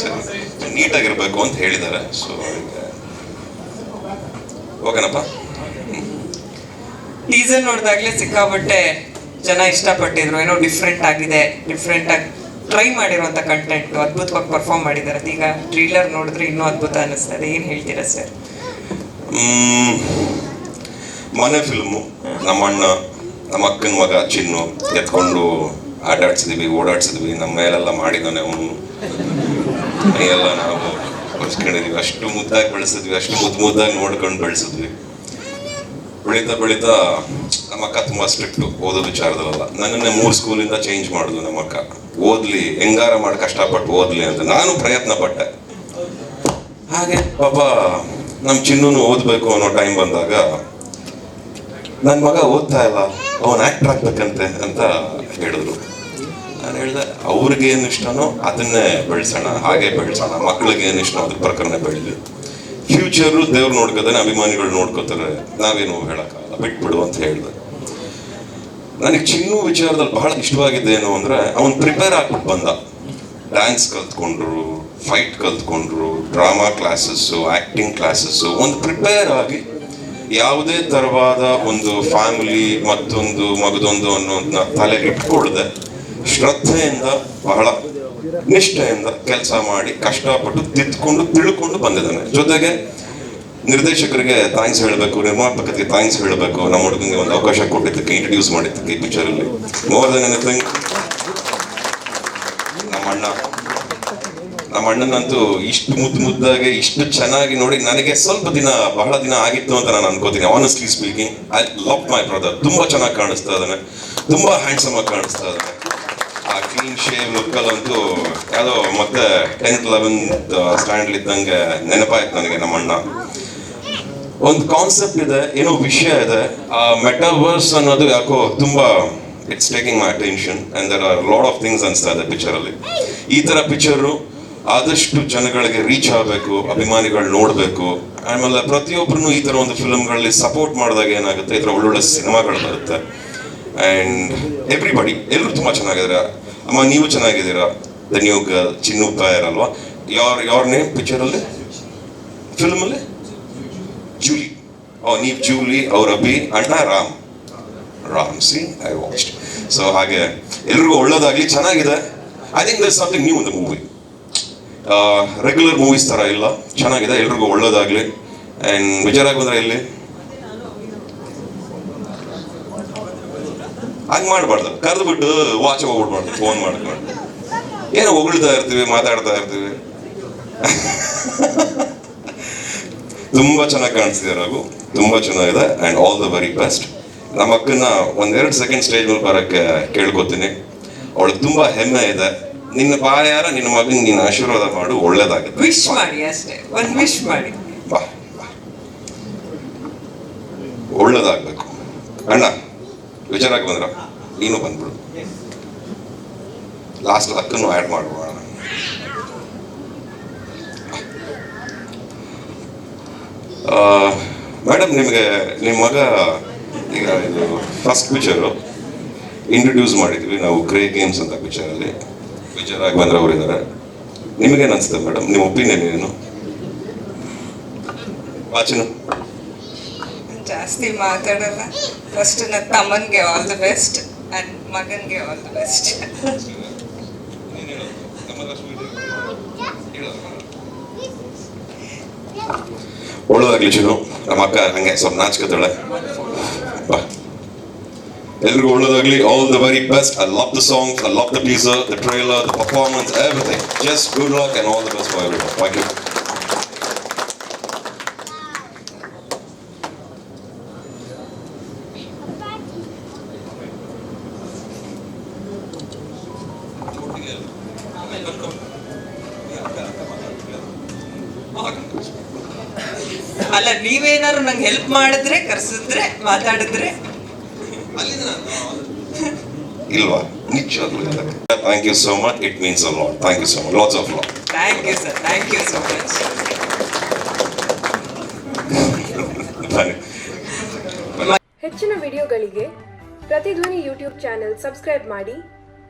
Correct ನೀಟಾಗಿರ್ಬೇಕು ಅಂತ ಹೇಳಿದ್ದಾರೆ. So ಓಕೆನಪ್ಪ teaser ನೋಡಿದಾಗಲೇ ಸಿಕ್ಕಾಪಟ್ಟೆ ಜನ ಇಷ್ಟಪಟ್ಟಿದ್ರು. ಏನೋ ಡಿಫ್ರೆಂಟ್ ಆಗಿದೆ. ಡಿಫ್ರೆಂಟ್ ಆಗಿ ಟ್ರೈ ಮಾಡಿರುವಂಥ ಕಂಟೆಂಟ್ ಅದ್ಭುತವಾಗಿ ಪರ್ಫಾರ್ಮ್ ಮಾಡಿದ್ದಾರೆ. ಈಗ ಟ್ರೀಲರ್ ನೋಡಿದ್ರೆ ಇನ್ನೂ ಅದ್ಭುತ ಅನ್ನಿಸ್ತದೆ ಏನು ಹೇಳ್ತೀರಾ ಸರ್. ಮನೆ ಫಿಲ್ಮು ನಮ್ಮ ಅಣ್ಣ ನಮ್ಮ ಅಕ್ಕನ ಮಗ ಚಿನ್ನು ಎತ್ಕೊಂಡು ಆಟ ಆಡ್ಸಿದ್ವಿ ಓಡಾಡ್ಸಿದ್ವಿ, ನಮ್ಮ ಮೇಲೆಲ್ಲ ಮಾಡಿದ್ದಾನೆ ಅವನು. ಮೈಯೆಲ್ಲ ನಾವು ಬೆಳೆಸ್ಕೊಂಡಿದ್ವಿ ಅಷ್ಟು ಮುದ್ದಾಗಿ ಬೆಳೆಸಿದ್ವಿ, ಅಷ್ಟು ಮುದ್ದು ಮುದ್ದಾಗಿ ನೋಡ್ಕೊಂಡು ಬೆಳೆಸಿದ್ವಿ. ಬೆಳೀತಾ ಬೆಳೀತಾ ನಮ್ಮ ಅಕ್ಕ ತುಂಬಾ ಸ್ಟ್ರಿಕ್ಟ್ ಓದೋ ವಿಚಾರದಲ್ಲ ನನ್ನನ್ನೇ ಮೂರು ಸ್ಕೂಲಿಂದ ಚೇಂಜ್ ಮಾಡಿದ್ಲು ನಮ್ಮ ಅಕ್ಕ. ಓದ್ಲಿ, ಹೆಂಗಾರ ಮಾಡಿ ಕಷ್ಟಪಟ್ಟು ಓದಲಿ ಅಂತ ನಾನು ಪ್ರಯತ್ನ ಪಟ್ಟೆ. ಹಾಗೆ ಪಾಪ ನಮ್ಮ ಚಿನ್ನೂನು ಓದ್ಬೇಕು ಅನ್ನೋ ಟೈಮ್ ಬಂದಾಗ ನನ್ನ ಮಗ ಓದ್ತಾ ಇಲ್ಲ, ಅವನು ಆ್ಯಕ್ಟ್ರ್ ಆಗ್ಬೇಕಂತೆ ಅಂತ ಹೇಳಿದ್ರು. ನಾನು ಹೇಳ್ದೆ, ಅವ್ರಿಗೆ ಏನು ಇಷ್ಟನೋ ಅದನ್ನೇ ಬೆಳೆಸೋಣ, ಹಾಗೆ ಬೆಳೆಸೋಣ ಮಕ್ಕಳಿಗೆ ಏನು ಇಷ್ಟನೋ ಅದ್ರ ಪ್ರಕಾರನೇ ಬೆಳೀಲಿ ಫ್ಯೂಚರು ದೇವ್ರು ನೋಡ್ಕೋತಾನೆ, ಅಭಿಮಾನಿಗಳು ನೋಡ್ಕೋತಾರೆ, ನಾವೇನು ಹೇಳೋಕ್ಕಾಗಲ್ಲ, ಬಿಟ್ಬಿಡು ಅಂತ ಹೇಳಿದೆ. ನನಗೆ ಚಿನ್ನು ವಿಚಾರದಲ್ಲಿ ಬಹಳ ಇಷ್ಟವಾಗಿದ್ದೇನು ಅಂದರೆ, ಅವನು ಪ್ರಿಪೇರ್ ಆಗ್ಬಿಟ್ಟು ಬಂದ. ಡ್ಯಾನ್ಸ್ ಕಲ್ತ್ಕೊಂಡ್ರು ಫೈಟ್ ಕಲ್ತ್ಕೊಂಡ್ರು ಡ್ರಾಮಾ ಕ್ಲಾಸಸ್ಸು ಆ್ಯಕ್ಟಿಂಗ್ ಕ್ಲಾಸಸ್ಸು ಒಂದು ಪ್ರಿಪೇರ್ ಆಗಿ ಯಾವುದೇ ಥರವಾದ ಒಂದು ಫ್ಯಾಮಿಲಿ ಮತ್ತೊಂದು ಮಗದೊಂದು ಅನ್ನೋದನ್ನ ತಲೆ ಇಟ್ಕೊಳ್ದೆ. ಶ್ರದ್ಧೆಯಿಂದ, ಬಹಳ ನಿಷ್ಠೆಯಿಂದ ಕೆಲಸ ಮಾಡಿ ಕಷ್ಟಪಟ್ಟು ತಿದ್ಕೊಂಡು ತಿಳ್ಕೊಂಡು ಬಂದಿದ್ದಾನೆ. ಜೊತೆಗೆ ನಿರ್ದೇಶಕರಿಗೆ ಥ್ಯಾಂಕ್ಸ್ ಹೇಳಬೇಕು, ನಿರ್ಮಾಪಕರಿಗೆ ಥ್ಯಾಂಕ್ಸ್ ಹೇಳಬೇಕು. ನಮ್ಮ ಹುಡುಗನಿಗೆ ಒಂದು ಅವಕಾಶ ಕೊಟ್ಟಿದ್ದಕ್ಕೆ ಇಂಟ್ರಡ್ಯೂಸ್ ಮಾಡಿದ್ದಕ್ಕೆ ಈ ಪಿಕ್ಚರ್ ಅಲ್ಲಿ. ಮೋರ್ ದನ್ ಎನಿಥಿಂಗ್ ನಮ್ಮ ಅಣ್ಣ. ನಮ್ಮ ಅಣ್ಣನಂತೂ ಇಷ್ಟು ಮುದ್ದು ಮುದ್ದಾಗಿ, ಇಷ್ಟು ಚೆನ್ನಾಗಿ ನೋಡಿ ನನಗೆ ಸ್ವಲ್ಪ ದಿನ, ಬಹಳ ದಿನ ಆಗಿತ್ತು ಅಂತ ನಾನು ಅನ್ಕೋತೀನಿ. Honestly speaking I love my brother ತುಂಬಾ ಚೆನ್ನಾಗಿ ಕಾಣಿಸ್ತಾ ಇದ್ದಾನೆ. ತುಂಬಾ ಹ್ಯಾಂಡ್ಸಮ್ ಆಗಿ ಕಾಣಿಸ್ತಾ ಇದ್ದಾನೆ. ಕ್ಲೀನ್ ಶೇವ್ ಲುಕ್ಕಲ್ಲಂತೂ ಯಾವುದೋ ಮತ್ತೆ ಟೆಂತ್ ಲೆವೆಂತ್ ಸ್ಟ್ಯಾಂಡ್ ಇದ್ದಂಗೆ ನೆನಪಾಯ್ತು ನನಗೆ ನಮ್ಮ ಅಣ್ಣ ಒಂದು ಕಾನ್ಸೆಪ್ಟ್ ಇದೆ, ಏನೋ ವಿಷಯ ಇದೆ. ಆ ಮೆಟಾವರ್ಸ್ ಅನ್ನೋದು ಯಾಕೋ ತುಂಬಾ it's taking my attention and there are lot of things ಅನಿಸ್ತಾ ಇದೆ ಪಿಕ್ಚರ್ ಅಲ್ಲಿ. ಈ ತರ ಪಿಕ್ಚರು ಆದಷ್ಟು ಜನಗಳಿಗೆ ರೀಚ್ ಆಗಬೇಕು, ಅಭಿಮಾನಿಗಳು ನೋಡಬೇಕು. ಆಮೇಲೆ ಪ್ರತಿಯೊಬ್ಬರು ಈ ತರ ಒಂದು ಫಿಲಮ್ಗಳಲ್ಲಿ ಸಪೋರ್ಟ್ ಮಾಡಿದಾಗ ಏನಾಗುತ್ತೆ, ಈ ತರ ಒಳ್ಳೊಳ್ಳೆ ಸಿನಿಮಾಗಳು ಬರುತ್ತೆ. ಅಂಡ್ ಎವ್ರಿಬಡಿ ಎಲ್ಲರೂ ತುಂಬಾ ಚೆನ್ನಾಗಿದ್ದಾರೆ. ಅಮ್ಮ, ನೀವು ಚೆನ್ನಾಗಿದ್ದೀರಾ? ದ ನ್ಯೂ ಗರ್ಲ್ ಚಿನ್ನು ಕಾಯರ್ ಅಲ್ವಾ? ಯಾರ್ ಯಾರ್ ನೇಮ್ ಪಿಕ್ಚರ್ ಅಲ್ಲಿ? ಫಿಲ್ಮ್ ಅಲ್ಲಿ? ಜೂಲಿ ಓ, ನೀವು ಜೂಲಿ ಅವ್ರ ಅಭಿ, ಅಣ್ಣ Ram. Ram see I watch so ಹಾಗೆ ಎಲ್ರಿಗೂ ಒಳ್ಳೇದಾಗಲಿ, ಚೆನ್ನಾಗಿದೆ. I think there something new the movie regular movies ಥರ ಇಲ್ಲ. ಚೆನ್ನಾಗಿದೆ, ಎಲ್ರಿಗೂ ಒಳ್ಳೇದಾಗಲಿ. ಆ್ಯಂಡ್ ವಿಚಾರ ಬಂದರೆ ಎಲ್ಲಿ? ಹಂಗ್ ಮಾಡಬಾರ್ದು. ಕರೆದು ಬಿಟ್ಟು ವಾಚ್ ಹೋಗ್ಬಿಡ್ಬಾರ್ದು. ಫೋನ್ ಮಾಡ್ಕೊಂಡು. ಏನೋ ಹೊಗಳ್ತಾ ಇರ್ತೀವಿ ಮಾತಾಡ್ತಾ ಇರ್ತೀವಿ. ತುಂಬ ಚೆನ್ನಾಗಿ ಕಾಣಿಸ್ತಿದೆ ರಘು. ತುಂಬ ಚೆನ್ನಾಗಿದೆ and all the very best ನಮ್ಮ ಅಕ್ಕನ ಒಂದೆರಡು ಸೆಕೆಂಡ್ ಸ್ಟೇಜ್ ಮೇಲೆ ಬರೋಕ್ಕೆ ಕೇಳ್ಕೊತೀನಿ. ಅವಳು ತುಂಬ ಹೆಮ್ಮೆ ಇದೆ. ನಿನ್ನ ಬಾಯಾರ ನಿನ್ನ ಮಗನ ನೀನು ಆಶೀರ್ವಾದ ಮಾಡು ಒಳ್ಳೇದಾಗುತ್ತೆ. ವಿಶ್ ಮಾಡಿ ಅಷ್ಟೇ. ಒಂದು ವಿಶ್ ಮಾಡಿ. ಬಾ ಒಳ್ಳೇದಾಗಬೇಕು ಒಳ್ಳೇದಾಗ್ಬೇಕು. ಅಣ್ಣ. ವಿಚಾರಕ್ಕೆ ಬಂದ್ರ, ನೀನು ಬಂದ್ಬಿಡು. ಲಾಸ್ಟ್ ಅಕ್ಕನ್ನು ಆ್ಯಡ್ ಮಾಡುವ ಮೇಡಮ್ ನಿಮಗೆ ನಿಮ್ಮ ಮಗ ಈಗ ಇದು ಫಸ್ಟ್ ಪಿಕ್ಚರು ಇಂಟ್ರೊಡ್ಯೂಸ್ ಮಾಡಿದ್ವಿ ನಾವು ಗ್ರೇ ಗೇಮ್ಸ್ ಅಂತ ಪಿಕ್ಚರಲ್ಲಿ ಆಗಿ ಬಂದ್ರೆ ಅವರಿದ್ದಾರೆ ನಿಮಗೇನು ಅನಿಸ್ತದೆ ಮೇಡಮ್ ನಿಮ್ಮ ಒಪಿನಿಯನ್ ಏನು? ವಾಚನ ಜಾಸ್ತಿ ಮಾತಾಡಲ್ಲ. ಫಸ್ಟ್ ನನ್ನ ತಮ್ಮನ್ಗೆ ಆಲ್ ದ ಬೆಸ್ಟ್ ಅಂಡ್ ಮಗನ್ಗೆ ಆಲ್ ದ ಬೆಸ್ಟ್ ಒಳ್ಳೇದಾಗ್ಲಿ ಚಿನ್ನು ನಮ್ಮ ಅಕ್ಕ ಹಂಗೆ ಸ್ವಲ್ಪ ನಾಚ್ಕೋತಾಳೆ. ಬಾ. ಎಲ್ರಿಗೂ ಒಳ್ಳೇದಾಗ್ಲಿ. All the very best I love the song I love the teaser the trailer the performance everything just good luck and all the best for everyone thank you ಅಲ್ಲ ನೀವೇನಾದ್ರು ನಂಗೆ ಹೆಲ್ಪ್ ಮಾಡಿದ್ರೆ ಕರ್ಸಿದ್ರೆ ಮಾತಾಡಿದ್ರೆ? ಇಲ್ವಾ? ನಿಜವಾಗ್ಲೂ thank you so much it means a lot thank you so much lots of lot thank you sir thank you so much ಹೆಚ್ಚಿನ ವಿಡಿಯೋಗಳಿಗೆ ಪ್ರತಿಧ್ವನಿ ಯೂಟ್ಯೂಬ್ ಚಾನೆಲ್ ಸಬ್ಸ್ಕ್ರೈಬ್ ಮಾಡಿ.